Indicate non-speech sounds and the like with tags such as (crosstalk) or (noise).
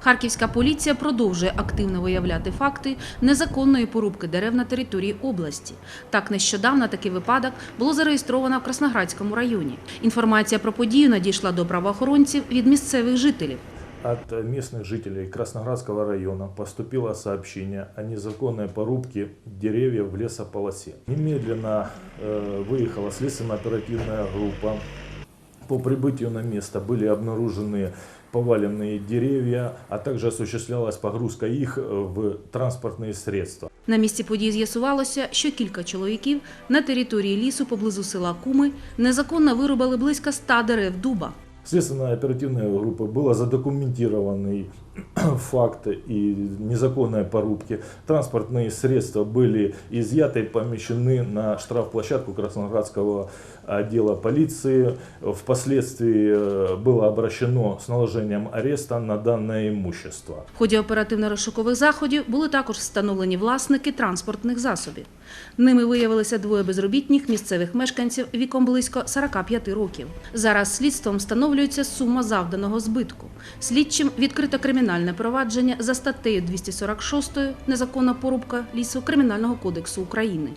Харківська поліція продовжує активно виявляти факти незаконної порубки дерев на території області. Так, нещодавно такий випадок було зареєстровано в Красноградському районі. Інформація про подію надійшла до правоохоронців від місцевих жителів. От местных жителей Красноградского района поступило сообщение о незаконной порубке деревьев в лесополосе. Немедленно э, выехала следственно-оперативная группа. По прибытию на место были обнаружены поваленные деревья, а также осуществлялась погрузка их э, в транспортные средства. На місці події з'ясувалося, що кілька чоловіків на території лісу поблизу села Куми незаконно вирубали близько ста дерев дуба. Следственной оперативной группы было задокументированный (clears throat) факт и незаконной порубки. Транспортные средства были изъяты и помещены на штрафплощадку Красноградского отдела полиции. Впоследствии э, было обращено с наложением ареста на данное имущество. В ході оперативно-розшукових заходів були також встановлені власники транспортних засобів. Ними виявилися двоє безробітних місцевих мешканців віком близько 45 років. Зараз слідством встановлюється сума завданого збитку. Слідчим відкрито кримінальне провадження за статтею 246 «Незаконна порубка лісу Кримінального кодексу України.